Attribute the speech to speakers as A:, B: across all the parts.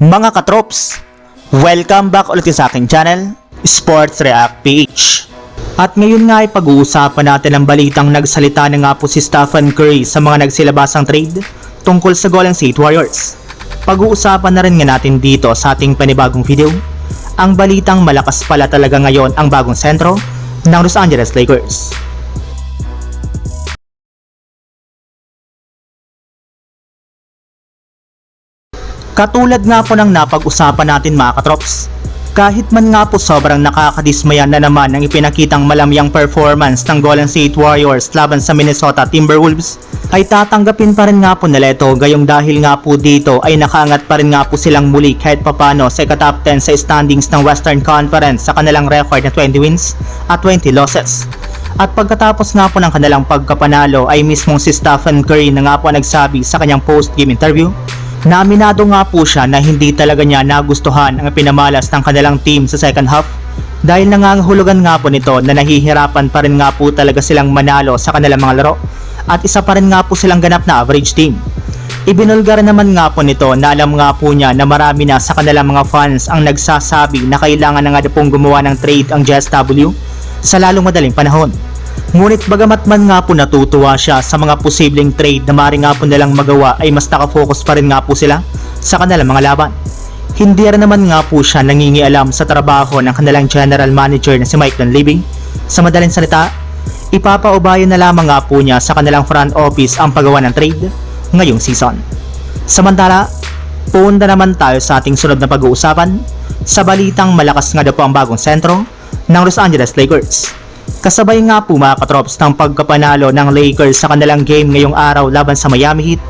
A: Mga katrops, welcome back ulit sa aking channel, Sports React PH. At ngayon nga ay pag-uusapan natin ang balitang nagsalita na nga po si Stephen Curry sa mga nagsilabasang trade tungkol sa Golden State Warriors. Pag-uusapan na rin nga natin dito sa ating panibagong video, ang balitang malakas pala talaga ngayon ang bagong sentro ng Los Angeles Lakers. Katulad nga po ng napag-usapan natin mga katrops, kahit man nga po sobrang nakakadismaya na naman ang ipinakitang malamyang performance ng Golden State Warriors laban sa Minnesota Timberwolves, ay tatanggapin pa rin nga po nila ito gayong dahil nga po dito ay nakaangat pa rin nga po silang muli kahit papano sa ikatop 10 sa standings ng Western Conference sa kanilang record na 20 wins at 20 losses. At pagkatapos nga po ng kanilang pagkapanalo ay mismong si Stephen Curry na nga po nagsabi sa kanyang post-game interview na aminado nga po siya na hindi talaga niya nagustuhan ang pinamalas ng kanilang team sa second half dahil nangangahulugan nga po nito na nahihirapan pa rin nga po talaga silang manalo sa kanilang mga laro at isa pa rin nga po silang ganap na average team. Ibinulgar naman nga po nito na alam nga po niya na marami na sa kanilang mga fans ang nagsasabi na kailangan na nga pong gumawa ng trade ang JSW sa lalong madaling panahon. Ngunit bagamat man nga po natutuwa siya sa mga posibleng trade na maaari nga po nilang magawa ay mas nakafocus pa rin nga po sila sa kanilang mga laban. Hindi rin naman nga po siya nangingialam sa trabaho ng kanilang general manager na si Mike Dunleavy. Sa madaling salita, ipapaubayan na lamang nga po niya sa kanilang front office ang paggawa ng trade ngayong season. Samantala, punta naman tayo sa ating sunod na pag-uusapan sa balitang malakas nga daw po ang bagong sentro ng Los Angeles Lakers. Kasabay nga po mga katrops ng pagkapanalo ng Lakers sa kanilang game ngayong araw laban sa Miami Heat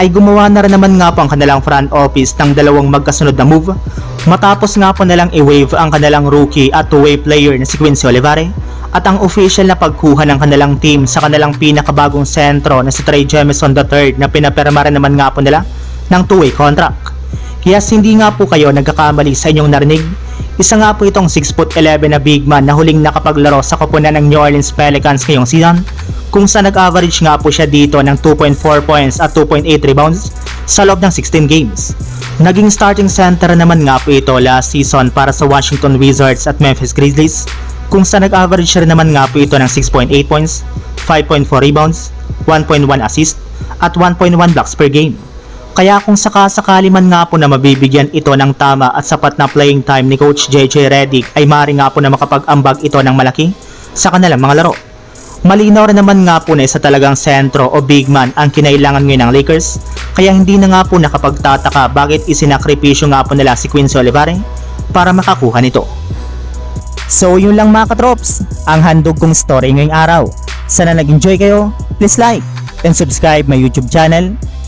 A: ay gumawa na rin naman nga po ang kanilang front office ng dalawang magkasunod na move matapos nga po nilang i-wave ang kanilang rookie at two-way player na si Quincy Olivare at ang official na pagkuha ng kanilang team sa kanilang pinakabagong sentro na si Trey Jemison III na pinaperma rin naman nga po nila ng two-way contract. Kaya hindi nga po kayo nagkakamali sa inyong narinig isa nga po itong 6'11 na big man na huling nakapaglaro sa koponan ng New Orleans Pelicans ngayong season kung saan nag-average nga po siya dito ng 2.4 points at 2.8 rebounds sa loob ng 16 games. Naging starting center naman nga po ito last season para sa Washington Wizards at Memphis Grizzlies kung saan nag-average rin naman nga po ito ng 6.8 points, 5.4 rebounds, 1.1 assist at 1.1 blocks per game. Kaya kung sakasakali man nga po na mabibigyan ito ng tama at sapat na playing time ni Coach JJ Redick ay mari nga po na makapag-ambag ito ng malaki sa kanilang mga laro. Malinaw rin naman nga po na isa talagang sentro o big man ang kinailangan ngayon ng Lakers kaya hindi na nga po nakapagtataka bakit isinakripisyo nga po nila si Quincy Olivare para makakuha nito. So yun lang mga katrops, ang handog kong story ngayong araw. Sana nag-enjoy kayo, please like and subscribe my YouTube channel